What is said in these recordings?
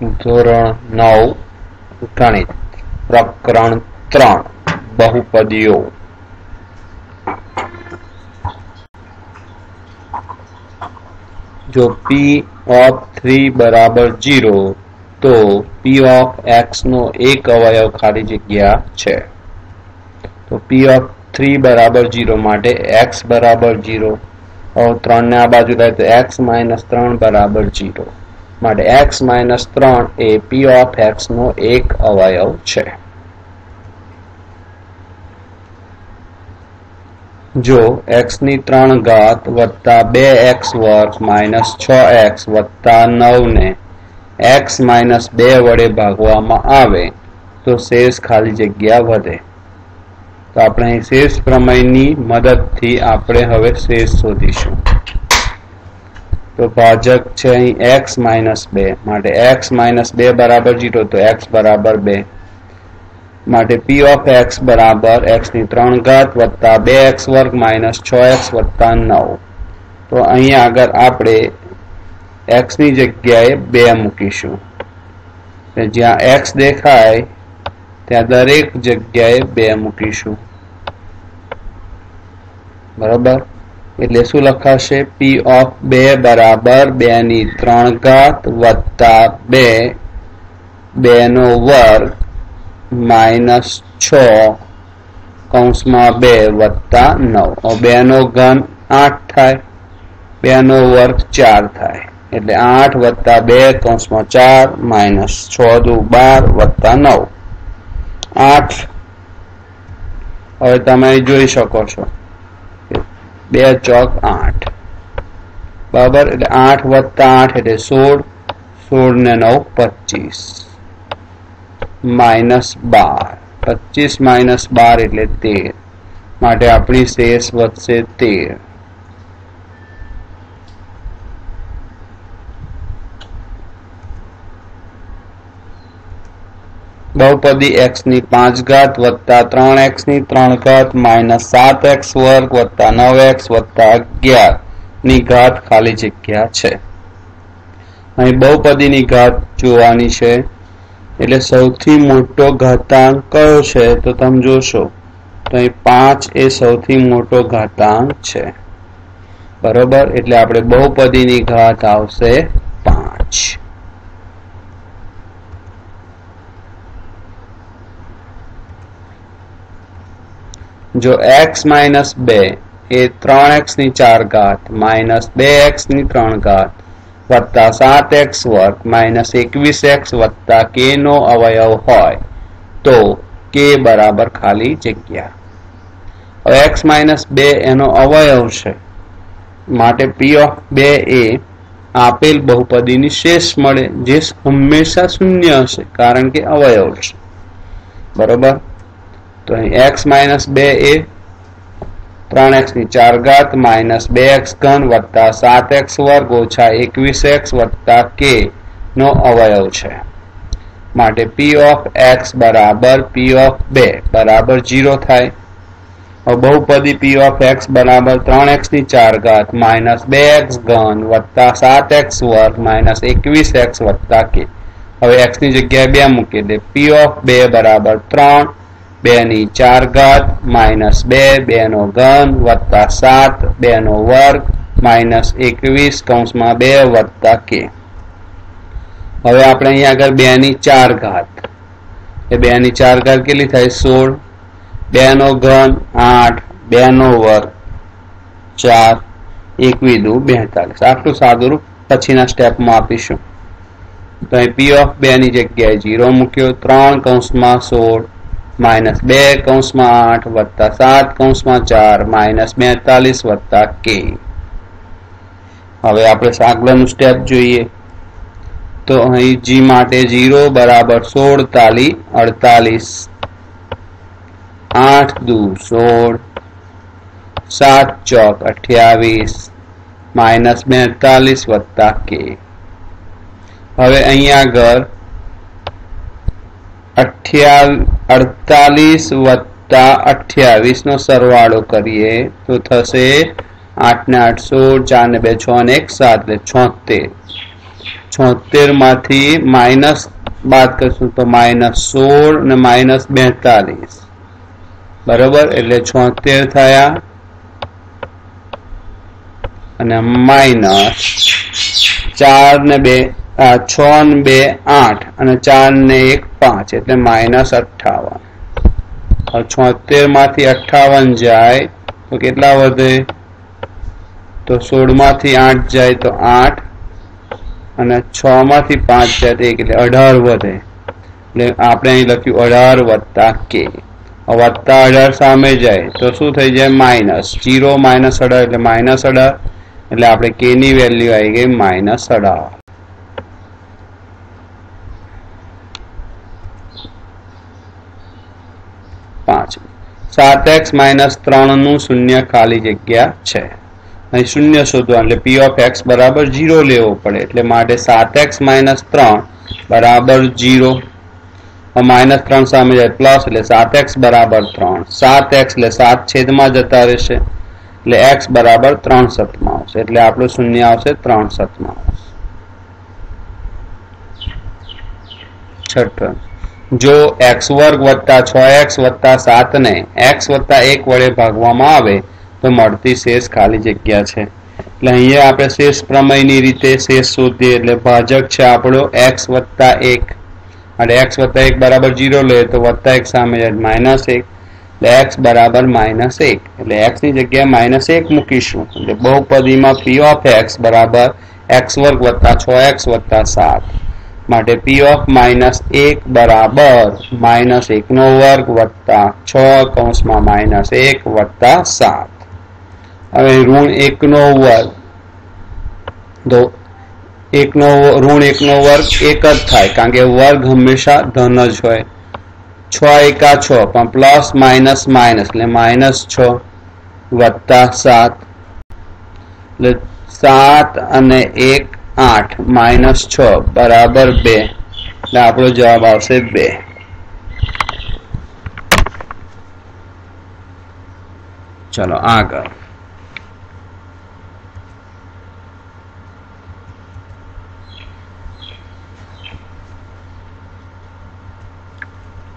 ધોરણ નવ ગણિત. પ્રકરણ ત્રણ. બહુપદીઓ. જો p ઓફ થ્રી બરાબર જીરો તો p ઓફ x નો એક અવયવ ખાલી જગ્યા છે. તો p ઓફ થ્રી બરાબર જીરો માટે x બરાબર જીરો હવે ત્રણ ને આ બાજુ થાય તો x માઇનસ ત્રણ બરાબર જીરો માટે x માઇનસ ત્રણ એ p ઓફ x નો એક અવયવ છે. જો x ની ત્રણ ઘાત વત્તા બે એક્સ વર્ગ માઇનસ છ એક્સ વત્તા નવને એક્સ માઇનસ બે વડે ભાગવામાં આવે, તો શેષ ખાલી જગ્યા વધે. તો આપણે શેષ પ્રમેયની મદદથી આપણે હવે શેષ શોધીશું. તો ભાજક છે અહીં એક્સ માઇનસ બે. માટે એક્સ માઇનસ બે બરાબર જીરો, તો એક્સ બરાબર બે. માટે પી ઓફ એક્સ બરાબર એક્સની ત્રણ ઘાત વત્તા બે એક્સ વર્ગ માઇનસ છ એક્સ વત્તા નવ. તો અહીં આગળ આપણે એક્સની જગ્યાએ બે મૂકીશું. જ્યાં એક્સ દેખાય, ત્યાં દરેક જગ્યાએ બે મૂકીશું. બરાબર? એટલે શું લખાશે? પી ઓફ બે બરાબર બે ની ત્રણ ઘાત વત્તા બે. બે નો વર્ગ માઇનસ છ કૌંસમાં બે વત્તા નવ. બે નો ઘન આઠ થાય. બે નો વર્ગ ચાર થાય. એટલે આઠ વત્તા બે કૌંસમાં ચાર માઇનસ છ દુ બાર વત્તા નવ. આઠ. હવે તમે જોઈ શકો છો. બે ચોક આઠ. બરાબર, એટલે આઠ વત્તા આઠ એટલે સોળ સોળ ને નવ પચીસ. માઇનસ બાર. પચીસ માઇનસ બાર એટલે તેર. માટે આપણી શેષ વધશે તેર. બહુપદી એક્સની પાંચ ઘાત વત્તા ત્રણ એક્સની ત્રણ ઘાત માઇનસ સાત એક્સ વર્ગ વત્તા નવ એક્સ વત્તા અગિયારની ઘાત ખાલી જગ્યા છે. અહીં બહુપદીની ઘાત જોવાની છે. એટલે સૌથી મોટો ઘાતાંક કયો છે તો તમે જોશો તો અહીં પાંચ એ સૌથી મોટો ઘાતાંક છે. બરોબર? એટલે આપણે બહુપદીની ઘાત આવશે પાંચ. જો એક્સ માઇનસ બે એ ત્રણ એક્સની ચાર ઘાત માઇનસ બે એક્સની ત્રણ ઘાત વત્તા સાત એક્સ વર્ગ માઇનસ એકવીસ એક્સ વત્તા કે નો અવયવ હોય તો કે બરાબર ખાલી જગ્યા. એક્સ માઇનસ બે એનો અવયવ છે. માટે પી ઓફ બે એ આપેલ બહુપદીની શેષ મળે, જે હંમેશા શૂન્ય હશે કારણ કે અવયવ છે. બરોબર? તો અહીં એક્સ માઇનસ બે એ ત્રણ એક્સની ચાર ઘાત માઇનસ બે એક્સ ઘન વત્તા સાત એક્સ વર્ગ ઓછા એકવીસ એક્સ વત્તા કે નો અવયવ છે. માટે પી ઓફ એક્સ બરાબર પી ઓફ બે બરાબર જીરો થાય. બહુપદી પી ઓફ એક્સ બરાબર ત્રણ એક્સની ચાર ઘાત માઇનસ બે એક્સ ઘન વત્તા સાત એક્સ વર્ગ માઇનસ એકવીસ એક્સ વત્તા કે હવે એક્સની જગ્યાએ બે મૂકી દે. પી ઓફ બે બરાબર ત્રણ બે ની ચાર ઘાત, માઇનસ બે બે નો ઘન, વત્તા સાત બે નો વર્ગ, માઇનસ એકવીસ, કૌંસમાં બે, વત્તા કે. હવે આપણે અહીંયા આગળ બે ની ચાર ઘાત. એ બે ની ચાર ઘાત કેટલી થાય? સોળ. બે નો ઘન, આઠ બે નો વર્ગ, ચાર, એકવી દુ, બેતાલીસ. આટલું સાદુરૂપ પછીના સ્ટેપમાં આપીશું. તો અહીં પી ઓફ બે ની જગ્યાએ જીરો મૂક્યો, ત્રણ કૌંસમાં સોળ માઇનસ બે કૌંસમાં આઠ વત્તા સાત કૌંસમાં ચાર, માઇનસ બેતાલીસ વત્તા કે. હવે આપણે આગળનું સ્ટેપ જોઈએ. તો અહીં જી માટે જીરો બરાબર સોળ તાલી અડતાલીસ. આઠ દુ સોળ, સાત ચોક અઠ્યાવીસ, માઇનસ બેતાલીસ વત્તા કે. હવે અહીંયા આગળ અડતાલીસ વત્તા અઠ્યાવીસ નો સરવાળો કરીએ તો થશે આઠ ને આઠ સોળ ચાર ને બે, છ ને એક, સાત ને છોતેર. છોતેરમાંથી માઇનસ બાદ કરશું તો માઇનસ સોળ ને માઇનસ બેતાલીસ. બરોબર? એટલે છોતેર થયા અને માઇનસ ચાર ને બે છ ને બે આઠ અને ચાર ને એક પાંચ એટલે માઇનસ અઠાવન છોતેરમાંથી અઠાવન જાય તો કેટલા વધે? તો સોળમાંથી આઠ જાય તો આઠ અને છ માંથી પાંચ જાય તો એક એટલે અઢાર વધે. એટલે આપણે અહીં લખ્યું અઢાર વત્તા કે. વત્તા અઢાર સામે જાય તો શું થઈ જાય? માઇનસ. જીરો માઇનસ અઢાર એટલે માઇનસ અઢાર. એટલે આપણે કે ની વેલ્યુ આવી ગઈ માઇનસ અઢાર. પાંચ. સાત એક્સ માઇનસ ત્રણનું શૂન્ય ખાલી જગ્યા છે. અહીં શૂન્ય શોધવા એટલે પી ઓફ એક્સ બરાબર જીરો લેવો પડે એટલે માટે સાત એક્સ માઇનસ ત્રણ બરાબર જીરો માઇનસ ત્રણ સામે જાય પ્લસ એટલે સાત એક્સ બરાબર ત્રણ. સાત એક્સ એટલે સાત છેદમાં જતા રહેશે. એટલે એક્સ બરાબર ત્રણ સતમાં આવશે. એટલે આપણું શૂન્ય આવશે ત્રણ સતમાં આવશે. છઠ્ઠ. જો એક્સ વર્ગ વત્તા છ એક્સ વત્તા સાત ને એક્સ વત્તા એક વડે ભાગવામાં આવે, તો મળતી શેષ ખાલી જગ્યા છે. એટલે અહીંયા આપણે શેષ પ્રમેયની રીતે શેષ શોધીએ, એટલે ભાજક છે આપણો એક્સ વત્તા એક. અને એક્સ વત્તા એક બરાબર જીરો લે, તો વત્તા એક સામે માઇનસ એક. એટલે એક્સ બરાબર માઇનસ એક. એટલે એક્સની જગ્યાએ માઇનસ એક મૂકીશું. એટલે બહુપદીમાં પી ઓફ એક્સ બરાબર એક્સ વર્ગ વત્તા છ એક્સ વત્તા સાત. માટે પી ઓફ માઇનસ એક બરાબર માઇનસ એક નો વર્ગ વત્તા છ કૌંસમાં માઇનસ એક વત્તા સાત. હવે ઋણ એક નો વર્ગ, તો એકનો ઋણ એકનો વર્ગ એક જ થાય, કારણ કે વર્ગ હંમેશા ધન જ હોય. છ એકા છ, પણ પ્લસ માઇનસ માઇનસ એટલે માઇનસ છ વત્તા સાત. એટલે સાત અને એક આઠ, માઇનસ છ, બરાબર બે. એટલે આપણો જવાબ આવશે બે. ચલો, આગળ.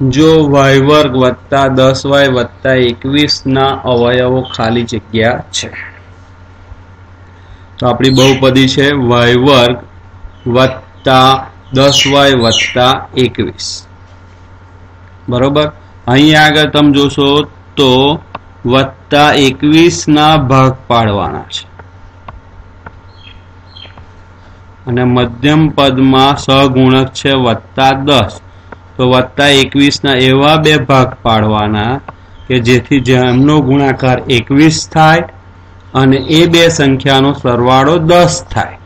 જો વાય વર્ગ વત્તા દસ વાય વત્તા એકવીસ ના અવયવો ખાલી જગ્યા છે. તો આપણી બહુપદી છે વાય વર્ગ વત્તા દસ વાય વત્તા એકવીસ. બરોબર? અહીં આગળ તમે જોશો તો વત્તા એકવીસ ના ભાગ પાડવાના છે. અને મધ્યમ પદમાં સહગુણક છે વત્તા દસ. તો વત્તા એકવીસના એવા બે ભાગ પાડવાના કે જેથી જેમનો ગુણાકાર એકવીસ થાય અને એ બે સંખ્યાનો સરવાળો દસ થાય.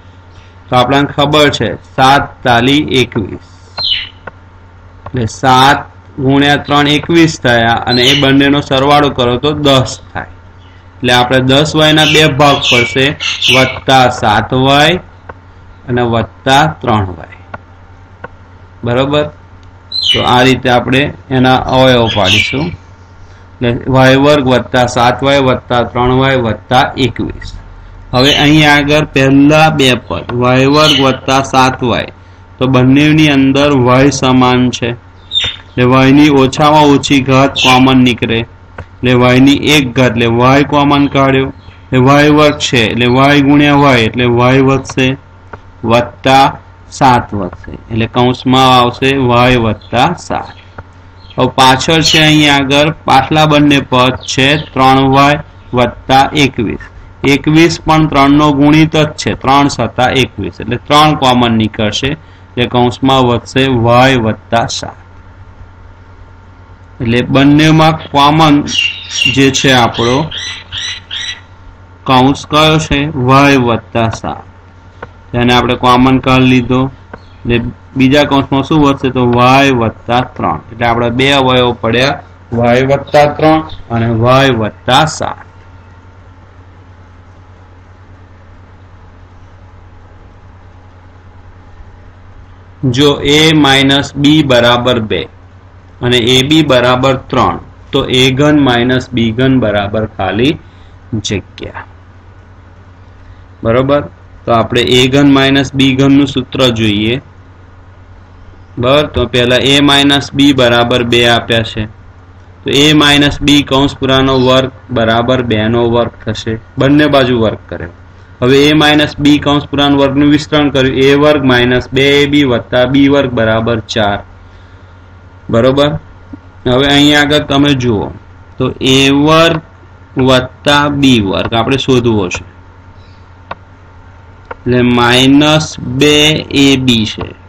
તો આપણને ખબર છે, સાત તાલી એકવીસ. એટલે સાત ગુણ્યા ત્રણ એકવીસ થયા અને એ બંનેનો સરવાળો કરો તો દસ થાય. એટલે આપણે દસ વાયના બે ભાગ પડશે, વત્તા સાત વાય અને વત્તા ત્રણ વાય. બરોબર? તો આ રીતે આપણે એના અવયવ પાડીશું. એટલે વાય વર્ગ વત્તા સાત વાય વત્તા ત્રણ વાય વત્તા એકવીસ. હવે અહીં આગળ પહેલા બે પદ, વાય વર્ગ વત્તા સાત વાય. તો બંનેની અંદર વાય સમાન છે. એટલે વાયની ઓછામાં ઓછી ઘાત કોમન નીકળે. એટલે વાયની એક ઘાત, એટલે વાય કોમન કાઢ્યો. એટલે વાય છે, એટલે વાય ગુણ્યા વાય, એટલે વાય વધશે, વત્તા સાત વધશે. એટલે કૌંસમાં આવશે વાય વત્તા સાત. હવે પાછળ છે અહીંયા આગળ, પાછલા બંને પદ છે ત્રણ વાય વત્તા એકવીસ. એકવીસ પણ ત્રણ નો ગુણિત જ છે, ત્રણ સત્તા એકવીસ. એટલે ત્રણ કોમન નીકળશે એટલે કૌંસમાં વધશે વાય વત્તા સાત. એટલે બંનેમાં કોમન જે છે આપણો, કૌંસ કયો છે? વાય વત્તા સાત. જેને આપણે કોમન કાઢ લીધો. એટલે બીજા કૌંસમાં શું વધશે તો વાય વત્તા ત્રણ. એટલે આપણે બે અવયવ પડ્યા, વાય વત્તા ત્રણ અને વાય વત્તા સાત. જો એ માઇનસ બી બરાબર બે અને એ બી બરાબર ત્રણ, તો એ ઘન માઇનસ બી ઘન બરાબર ખાલી જગ્યા. બરોબર? તો આપણે એ ઘન માઇનસ બી ઘનનું સૂત્ર જોઈએ. બરાબર? તો પહેલા એ માઇનસ બી બરાબર બે આપ્યા છે. તો એ માઇનસ બી કૌંસ પુરાનો વર્ગ બરાબર બે નો વર્ગ થશે. બંને બાજુ વર્ગ કરે. હવે એ માઇનસ બી કૌંસ પુરાણ વર્ગનું વિસ્તરણ કર્યું. એ વર્ગ માઇનસ બે એ બી વત્તા બી વર્ગ બરાબર ચાર. બરોબર? હવે અહીંયા આગળ તમે જુઓ. તો એ વર્ગ વત્તા બી વર્ગ આપણે શોધવો છે. એટલે માઇનસ બે એ બી છે.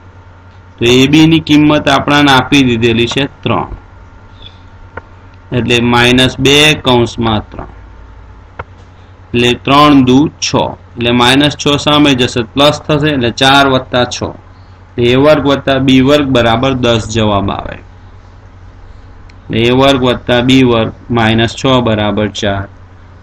તો એ બી ની કિંમત આપણાને આપી દીધેલી છે ત્રણ. એટલે માઇનસ બે કૌંસમાં ત્રણ. એટલે ત્રણ દુ છ. એટલે માઇનસ છ સામે જશે, પ્લસ થશે, એટલે ચાર વત્તા છ. એ વર્ગ વત્તા બી વર્ગ બરાબર દસ જવાબ આવે. એ વર્ગ વત્તા બી વર્ગ માઇનસ છ બરાબર ચાર.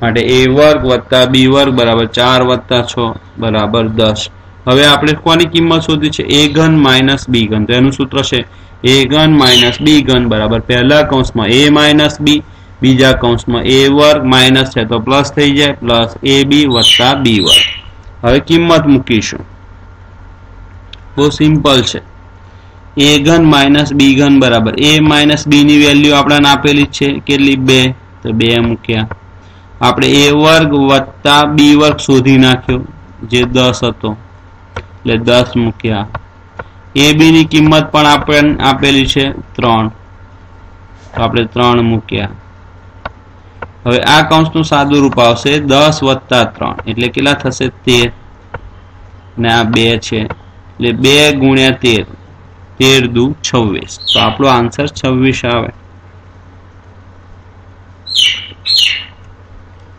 માટે એ વર્ગ વત્તા બી વર્ગ બરાબર ચાર વત્તા છ બરાબર દસ. હવે આપણે કોની કિંમત શોધી છે? એ ઘન માઇનસ બી ઘન. તો એનું સૂત્ર છે એ ઘન માઇનસ બી ઘન બરાબર. પહેલા કૌંસમાં એ માઇનસ બી બીજા કૌંસમાં એ વર્ગ માઇનસ છે તો પ્લસ થઈ જાય. પ્લસ એ બી વત્તા બી વર્ગ. હવે કિંમત મૂકીશું. બહુ સિમ્પલ છે. એ ઘન માઇનસ બી ઘન બરાબર. એ માઇનસ બી ની વેલ્યુ આપણને આપેલી છે. કેટલી? બે. તો બે મૂક્યા. આપણે એ વર્ગ વત્તા બી વર્ગ શોધી નાખ્યો. જે દસ હતો. એટલે દસ મૂક્યા. એ બી ની કિંમત પણ આપણે આપેલી છે ત્રણ. તો આપણે ત્રણ મૂક્યા. હવે આ કૌંસનું સાદું રૂપ આવશે દસ વત્તા ત્રણ. એટલે કેટલા થશે? તેર. ને આ બે છે. એટલે બે ગુણ્યા તેર. તેર દુ છવ્વીસ. તો આપણો આન્સર છવ્વીસ આવે.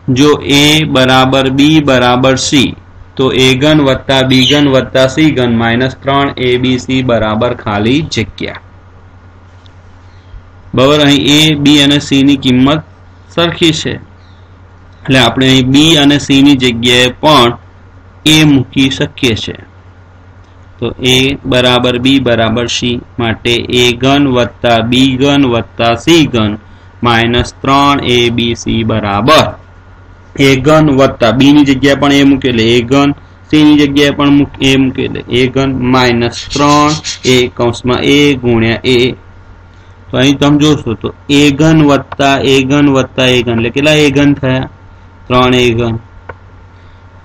જો એ બરાબર બી બરાબર સી તો એ ગન વત્તા બી ગન વત્તા સી ગન માઇનસ ત્રણ એ બી સી બરાબર ખાલી જગ્યા. બરાબર, અહીં એ, બી અને સી ની કિંમત સરખી છે. એટલે આપણે અહીં બી અને સી ની જગ્યાએ પણ એ મૂકી શકીએ છીએ તો એ બરાબર બી બરાબર સી માટે એ ગન વત્તા બી ગન વત્તા સી ગન માઇનસ ત્રણ એ બી સી બરાબર. એ વત્તા બી ની જગ્યાએ પણ એ મૂકે એટલે એ ઘન સી ની જગ્યાએ પણ એ મૂકે એટલે એ ઘન માઇનસ ત્રણ એ કૌંસમાં એ ગુણ્યા એ. તો અહીં તમે જોશો તો એ વત્તા એ વત્તા, એ ઘન. એટલે કેટલા એ થયા? ત્રણ એ ઘન.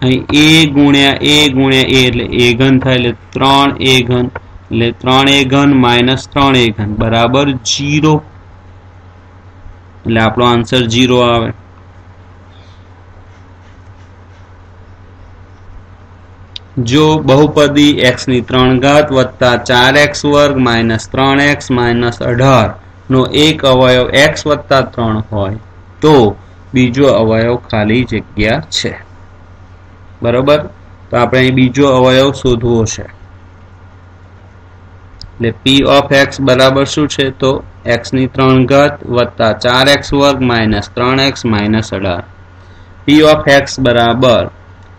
અહીં એ ગુણ્યા એ ગુણ્યા એ એટલે એ ઘન થાય એટલે ત્રણ એ ઘન. એટલે ત્રણ એ ઘન માઇનસ ત્રણ એ ઘન. બરાબર જીરો એટલે આપણો આન્સર જીરો આવે. જો બહુપદી એક્સની ત્રણ ઘાત વત્તા ચાર એક્સ વર્ગ માઇનસ ત્રણ એક્સ માઇનસ અઢાર નો એક અવયવ એક્સ વત્તા ત્રણ હોય તો બીજો અવયવ ખાલી જગ્યા છે. બરોબર? તો આપણે બીજો અવયવ શોધવો છે. એટલે પી ઓફ એક્સ બરાબર શું છે? તો એક્સની ત્રણ ઘાત વત્તા ચાર એક્સ વર્ગ માઇનસ ત્રણ એક્સ માઇનસ અઢાર. પી ઓફ એક્સ બરાબર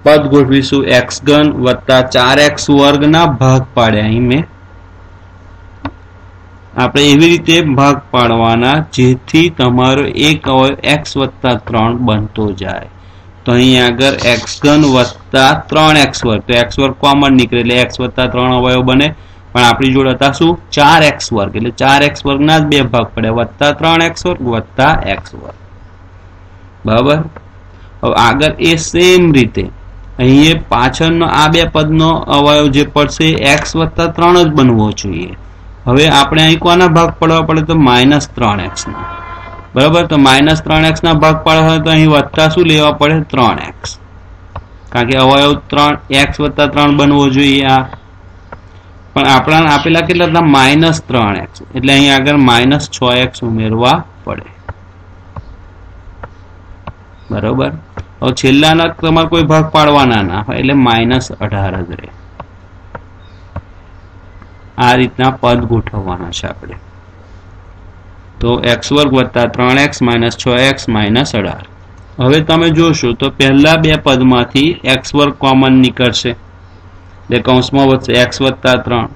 પદ ગોઠવીશું એક્સ ઘન વત્તા ચાર એક્સ વર્ગના ભાગ પાડ્યા અહીં મેં. આપણે એવી રીતે ભાગ પાડવાના જેથી તમારો એક અવયવ એક્સ વત્તા ત્રણ બનતો જાય. તો અહીં આગળ એક્સ ઘન વત્તા ત્રણ એક્સ વર્ગ. તો એક્સ વર્ગ કોમન નીકળે એટલે એક્સ વત્તા ત્રણ અવયવ બને. પણ આપણી જોડે હતા શું? ચાર એક્સ વર્ગ. એટલે ચાર એક્સ વર્ગના જ બે ભાગ પડે વત્તા ત્રણ એક્સ વર્ગ, વત્તા એક્સ વર્ગ. બરાબર? હવે આગળ એ સેમ રીતે. અહીં પાછળનો આ બે પદનો અવયવ જે પડશે એક્સ વત્તા ત્રણ જ બનવો જોઈએ. હવે આપણે અહીં કોના ભાગ પાડવા પડે તો માઇનસ ત્રણ એક્સના બરાબર? તો માઇનસ ત્રણ એક્સના ભાગ પાડવા હોય તો અહીં વત્તા શું લેવા પડે? ત્રણ એક્સ. કારણ કે અવયવ ત્રણ એક્સ વત્તા ત્રણ બનવો જોઈએ આ. પણ આપણા આપેલા કેટલા હતા? માઇનસ ત્રણ એક્સ. એટલે અહીં આગળ માઇનસ છ એક્સ ઉમેરવા પડે. બરોબર? હવે છેલ્લાના તમારે કોઈ ભાગ પાડવાના ના હોય, એટલે માઇનસ અઢાર જ રહે. આ રીતના પદ ગોઠવવાના છે આપણે. તો એક્સ વર્ગ વત્તા ત્રણ એક્સ માઇનસ છ એક્સ માઇનસ અઢાર. હવે તમે જોશો તો પહેલા બે પદમાંથી એક્સ વર્ગ કોમન નીકળશે. એટલે કૌંસમાં વધશે એક્સ વત્તા ત્રણ.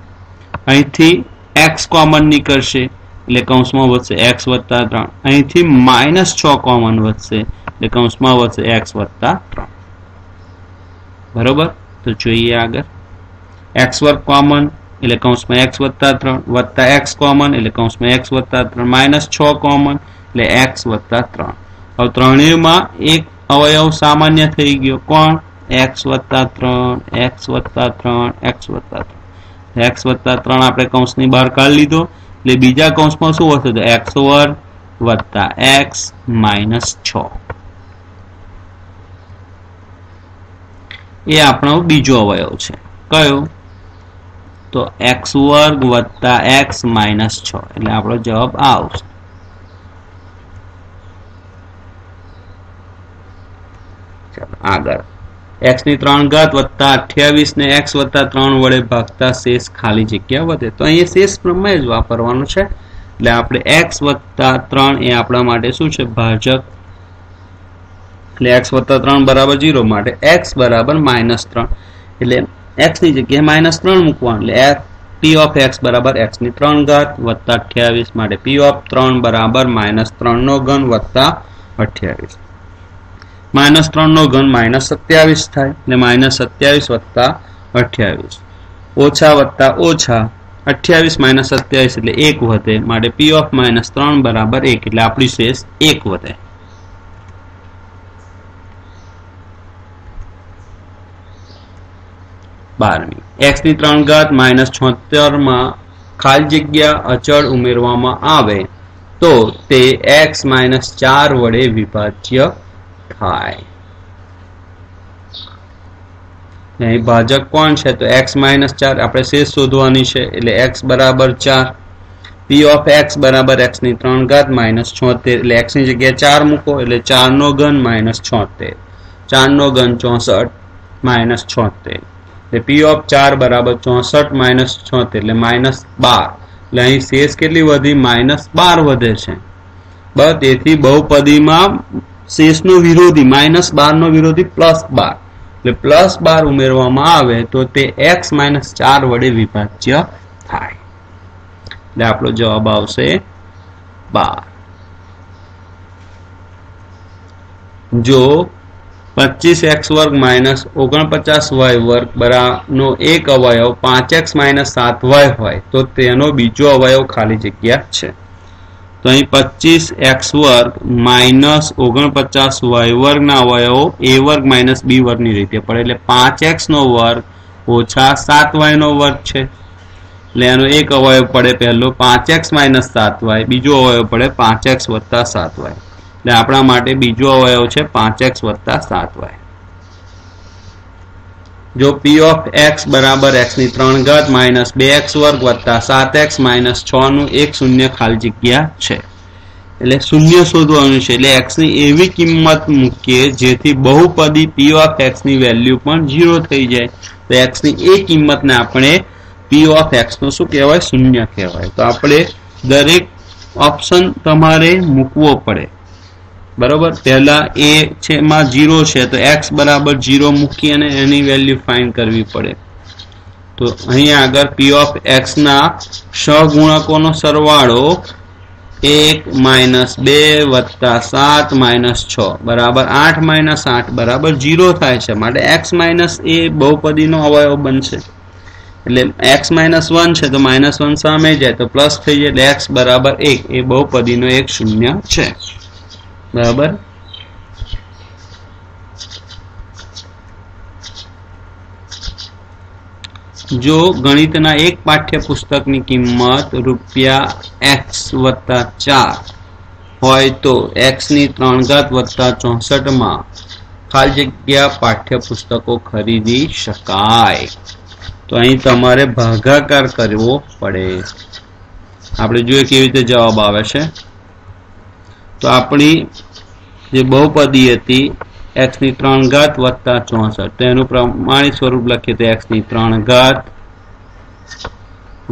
અહીંથી એક્સ કોમન નીકળશે. એટલે કૌંસમાં વધશે. એક્સ વત્તા ત્રણ. અહીંથી માઇનસ છ કોમન વધશે. એટલે કૌંસમાં વધશે એક્સ વત્તા ત્રણ. બરોબર? તો જોઈએ આગળ. એક્સ વર્ગ કોમન એટલે કૌંસમાં એક્સ વત્તા ત્રણ. વત્તા એક્સ કોમન એટલે કૌંસમાં એક્સ વત્તા ત્રણ. માઇનસ છ કોમન એટલે એક્સ વત્તા ત્રણ. હવે ત્રણેયમાં એક અવયવ સામાન્ય થઈ ગયો. કોણ? એક્સ વત્તા ત્રણ એક્સ વત્તા ત્રણ એક્સ વત્તા ત્રણ. એક્સ વત્તા ત્રણ આપણે કૌંસની બહાર કાઢી લીધો. એટલે બીજા કૌંસમાં શું હશે તો એક્સ વર્ગ વત્તા એક્સ માઇનસ છ. એ આપણો બીજો અવયવ છે. કયો? તો એક્સ વર્ગ વત્તા એક્સ માઇનસ છ. એટલે આપણો જવાબ આવશે. આગળ. એક્સની ત્રણ ઘાત વત્તા અઠ્યાવીસ ને એક્સ વત્તા ત્રણ વડે ભાગતા શેષ ખાલી જગ્યા વધે. તો અહીંયા શેષ પ્રમેય જ વાપરવાનું છે. એટલે આપણે એક્સ વત્તા ત્રણ એ આપણા માટે શું છે? ભાજક. એટલે એક્સ વત્તા ત્રણ બરાબર જીરો માટે એક્સ બરાબર માઇનસ ત્રણ. એટલે એક્સની જગ્યાએ માઇનસ ત્રણ મૂકવાનું. એટલે પી ઓફ એક્સ બરાબર એક્સની ત્રણ ઘાત વત્તા અઠ્યાવીસ માટે પી ઓફ ત્રણ બરાબર માઇનસ ત્રણ નો ઘન વત્તા અઠ્યાવીસ. માઇનસ ત્રણ નો ઘન માઇનસ સત્યાવીસ થાય ને માઇનસ સત્યાવીસ વત્તા અઠ્યાવીસ. ઓછા વત્તા ઓછા અઠ્યાવીસ માઇનસ સત્યાવીસ એટલે એક વધે. માટે પી ઓફ માઇનસ ત્રણ બરાબર એક એટલે આપણી શેષ એક વધે. બારમી. એક્સની ત્રણ ઘાત માઇનસ છોતેરમાં ખાલી જગ્યા અચળ ઉમેરવામાં આવે તો તે એક્સ માઇનસ ચાર વડે વિભાજ્ય થાય અહીં ભાજક કોણ છે? તો એક્સ માઇનસ ચાર, આપણે શેષ શોધવાની છે. એટલે એક્સ બરાબર ચાર. પી ઓફ એક્સ બરાબર એક્સની ત્રણ ઘાત માઇનસ છોતેર. એટલે એક્સની જગ્યાએ ચાર મૂકો, એટલે ચાર નો ઘન માઇનસ છોતેર. ચારનો ઘન ચોસઠ માઇનસ છોતેર. એટલે પી ઓફ ચાર બરાબર ચોસઠ માઇનસ છોતેર, એટલે માઇનસ બાર. એટલે અહીં શેષ કેટલી વધી? માઇનસ બાર વધે છે. બસ તેથી બહુપદીમાં શેષનો વિરોધી, માઇનસ બાર નો વિરોધી, પ્લસ બાર. એટલે પ્લસ બાર ઉમેરવામાં આવે તો તે એક્સ માઇનસ ચાર વડે વિભાજ્ય થાય. એટલે આપણો જવાબ આવશે બાર. જો પચીસ એક્સ વર્ગ માઇનસ ઓગણપચાસ વાય વર્ગ બરાનો એક અવયવ પાંચ એક્સ માઇનસ સાત વાય હોય તો તેનો બીજો અવયવ ખાલી જગ્યા છે. તો અહીં પચીસ એક્સ વર્ગ માઇનસ ઓગણપચાસ વાય વર્ગના અવયવો એ વર્ગ માઇનસ બી વર્ગની રીતે પડે. એટલે પાંચ એક્સ નો વર્ગ ઓછા સાત વાય નો વર્ગ છે. એટલે એનો એક અવયવ પડે પહેલો પાંચ એક્સ માઇનસ સાત વાય, બીજો અવયવ પડે પાંચ એક્સ વત્તા સાત વાય. એટલે આપણા માટે બીજો અવયવ છે પાંચ એક્સ વત્તા સાત વાય. જો પી ઓફ એક્સ બરાબર એક્સની ત્રણ ઘાત માઇનસ બે એક્સ વર્ગ વત્તા સાત એક્સ માઇનસ છ નું એક શૂન્ય ખાલી જગ્યા છે. એટલે શૂન્ય શોધવાનું છે. એટલે એક્સની એવી કિંમત મૂકીએ જેથી બહુપદી પી ઓફ એક્સની વેલ્યુ પણ ઝીરો થઈ જાય. તો એક્સની એ કિંમતને આપણે પી ઓફ એક્સ નો શું કહેવાય? શૂન્ય કહેવાય. તો આપણે દરેક ઓપ્શન તમારે મૂકવો પડે. બરોબર? પહેલા એ છે માં જીરો છે, તો એક્સ બરાબર જીરો મૂકી અને એની વેલ્યુ ફાઇન્ડ કરવી પડે. તો અહીંયા આગળ પી ઓફ એક્સ ના સહગુણકોનો સરવાળો એક માઇનસ બે વત્તા સાત માઇનસ છ. બરાબર? આઠ માઇનસ આઠ બરાબર જીરો થાય છે. માટે એક્સ માઇનસ એ બહુપદીનો અવયવ બનશે. એટલે એક્સ માઇનસ વન છે, તો માઇનસ વન સામે જાય, તો પ્લસ થઈ જાય, એટલે એક્સ બરાબર એક. એ બહુપદીનો એક શૂન્ય છે. બરાબર? જો ગણિતના એક પાઠ્યપુસ્તકની કિંમત રૂપિયા એક્સ વત્તા ચાર હોય તો એક્સની ત્રણ ઘાત વત્તા ચોસઠમાં ખાલી જગ્યા પાઠ્યપુસ્તકો ખરીદી શકાય. તો અહીં તમારે ભાગાકાર કરવો પડે. આપણે જોઈએ કેવી રીતે જવાબ આવે છે. તો આપણી જે બહુપદી હતી એક્સની ત્રણ ઘાત વત્તા ચોસઠ. તો એનું પ્રમાણિત સ્વરૂપ લખીએ તો એક્સની ત્રણ ઘાત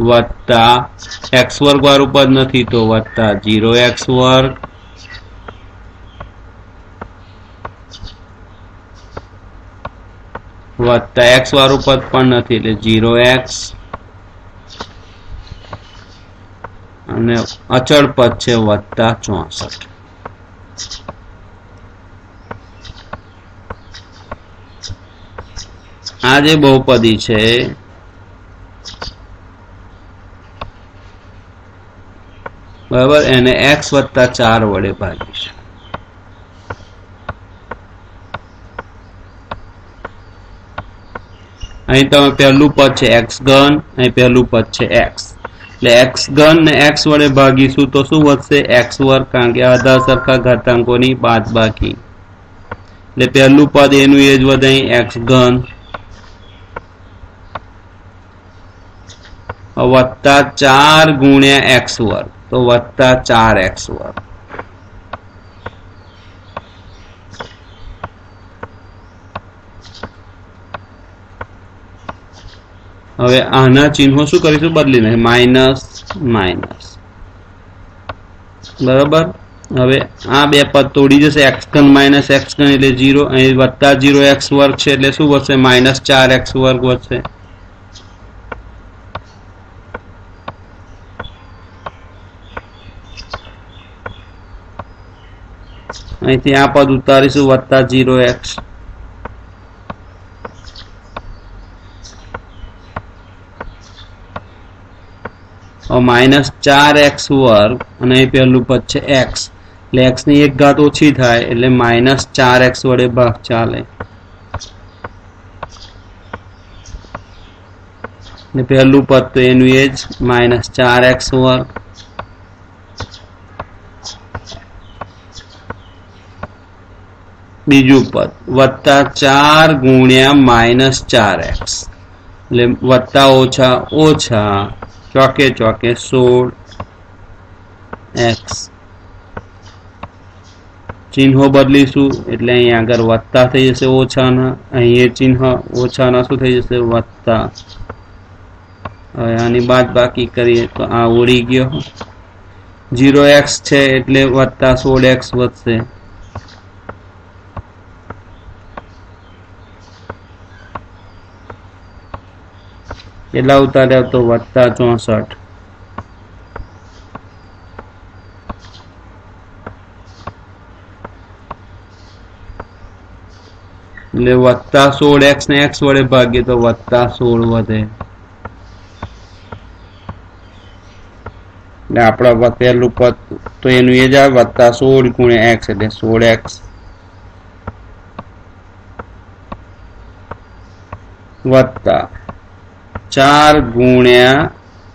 વત્તા એક્સ વર્ગ વાળું પદ નથી તો વત્તા જીરો એક્સ વર્ગ. વત્તા એક્સ વાળું પદ પણ નથી એટલે જીરો એક્સ અને અચળ પદ છે વત્તા ચોસઠ. આ જે બહુપદી છે, બરાબર, એને એક્સ વત્તા ચાર વડે ભાગીશું અહીં તમે પહેલું પદ છે એક્સ ઘન, અહીં પહેલું પદ છે એક્સ એટલે એક્સ ઘન ને એક્સ વડે ભાગીશું તો શું વધશે? એક્સ વર્ગ, કારણ કે આધા સરખા ઘાતાંકોની બાદ બાકી. એટલે પહેલું પદ એનું એ જ વધે એક્સ ઘન. વત્તા ચાર ગુણ્યા એક્સ વર્ગ. તો વત્તા ચાર એક્સ વર્ગ. હવે આના ચિહ્નો શું કરીશું? બદલીને માઇનસ માઇનસ. બરાબર? હવે આ બે પદ તોડી જશે. એક્સ ઘન માઇનસ એક્સ ઘન એટલે જીરો અહીં વત્તા જીરો એક્સ વર્ગ છે એટલે શું વધશે? માઇનસ ચાર એક્સ વર્ગ વધશે. અહીંથી આ પદ ઉતારીશું. વત્તા જીરો એક્સ. માઇનસ ચાર એક્સ વર્ગ અને અહીં પહેલું પદ છે એક્સ. એટલે એક્સની એક ઘાત ઓછી થાય એટલે માઇનસ ચાર એક્સ વડે ભાગ ચાલે. ને પહેલું પદ તો એનું એ જ માઇનસ ચાર એક્સ વર્ગ. બીજું પદ, વત્તા ચાર ગુણ્યા માઇનસ ચાર એક્સ. એટલે વત્તા ઓછા ઓછા ચોકે ચોકે સોળ એક્સ ચિહ્નો બદલીશું, એટલે અહીં આગળ વત્તા થઈ જશે ઓછાના. અહીં ચિહ્ન ઓછાના શું થઈ જશે? વત્તા હવે આની બાદ બાકી કરીએ તો આ ઉડી ગયો. જીરો એક્સ છે એટલે વત્તા સોળ એક્સ વધશે. કેટલા ઉતાર્યા તો વત્તા ચોસઠ એટલે વત્તા સોળ એક્સ ને એક્સ વડે ભાગીએ તો વત્તા સોળ વધે. એટલે આપણા પહેલું પદ તો એનું એ જ આવે, વત્તા સોળ ગુણ્યા એક્સ એટલે સોળ એક્સ વત્તા. ચાર ગુણ્યા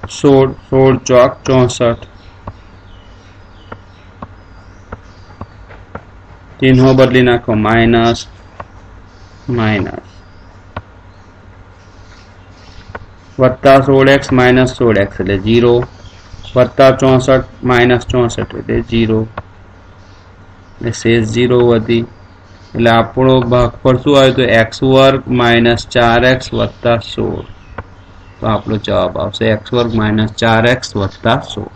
સોળ સોળ ચોક ચોસઠ ચિહ્નો બદલી નાખો માઇનસ માઇનસ વત્તા સોળ એક્સ માઇનસ સોળ એક્સ એટલે જીરો વત્તા ચોસઠ માઇનસ ચોસઠ એટલે જીરો એટલે શેષ જીરો વધી એટલે આપણો ભાગફળ શું આવ્યું તો એક્સ વર્ગ માઇનસ ચાર એક્સ વત્તા સોળ તો આપણો જવાબ આવશે એક્સ વર્ગ માઇનસ ચાર એક્સ વત્તા સોળ.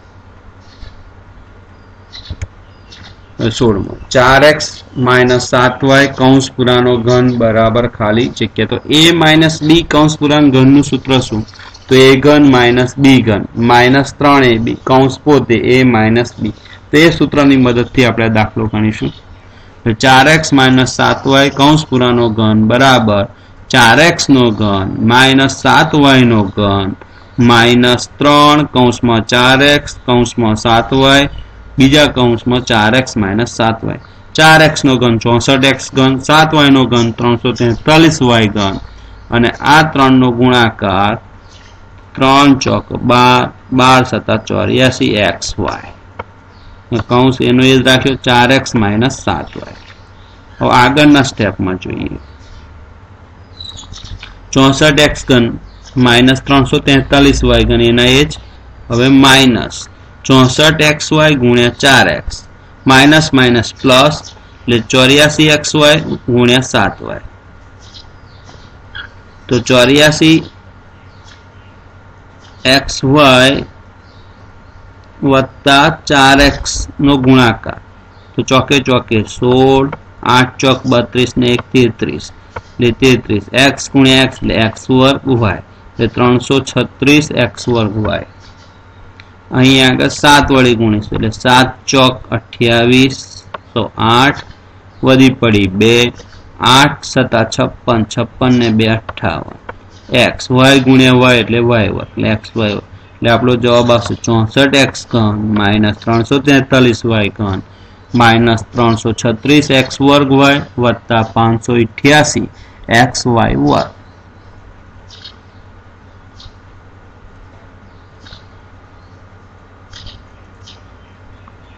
સોળમો. ચાર એક્સ માઇનસ સાત વાય કૌંસ પુરાનો ઘન બરાબર ખાલી જગ્યા. તો એ માઇનસ બી કૌંસ પુરાણ ઘનનું સૂત્ર શું? તો એ ઘન માઇનસ બી ઘન. માઇનસ ત્રણ એ બી. કૌંસ પોતે એ માઇનસ બી. તો એ સૂત્રની મદદથી આપણે દાખલો ગણીશું. ચાર એક્સ માઇનસ સાત વાય કૌંસ પુરાનો ઘન બરાબર ચાર એક્સ નો ઘન, માઇનસ સાત વાય નો ઘન, માઇનસ ત્રણ કૌંસમાં ચાર એક્સ, કૌંસમાં સાત વાય, બીજા કૌંસમાં ચાર એક્સ માઇનસ સાત વાય. ચાર એક્સ નો ઘન ચોસઠ એક્સ ઘન, સાત વાય નો ઘન ત્રણસો તેતાલીસ વાય ઘન. અને આ ત્રણ નો ગુણાકાર ત્રણ ચોક બાર બાર સત્તા ચોર્યાસી એક્સ વાય. કૌંસ એનો એ રાખ્યો, ચાર એક્સ માઇનસ સાત વાય. હવે આગળના સ્ટેપમાં જોઈએ. ચોસઠ એક્સ ઘન, માઇનસ ત્રણસો તેતાલીસ વાય ઘન, એના એ જ હવે માઇનસ. ચોસઠ એક્સ વાય ગુણ્યા ચાર એક્સ. માઇનસ માઇનસ પ્લસ, એટલે ચોર્યાસી એક્સ વાય ગુણ્યા સાત વાય. તો ચોર્યાસી એક્સ વાય વત્તા ચાર એક્સ નો ગુણાકાર. તો ચોકે ચોકે સોળ, આઠ ચોક બત્રીસ ને એક તેત્રીસ. એટલે તેત્રીસ. એક્સ ગુણ્યા એક્સ એટલે એક્સ વર્ગ વાય એટલે ત્રણસો છત્રીસ એક્સ વર્ગ વાય અહીંયા આગળ સાત વળી ગુણીશું. એટલે સાત ચોક અઠ્યાવીસ. સો આઠ વધી પડી બે. આઠ સતા છપ્પન. છપ્પન ને બે અઠાવન એક્સ વાય ગુણ્યા વાય એટલે વાય વર્ગ. એટલે એક્સ વાય એટલે આપણો જવાબ આવશે ચોસઠ એક્સ ઘન માઇનસ ત્રણસો તેતાલીસ વાય ઘન. માઇનસ ત્રણસો છત્રીસ એક્સ વર્ગ વાય વત્તા પાંચસો ઇઠ્યાસી. x, y, y.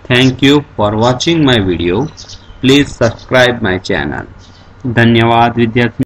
Thank you for watching my video. Please subscribe my channel. धन्यवाद विद्यार्थी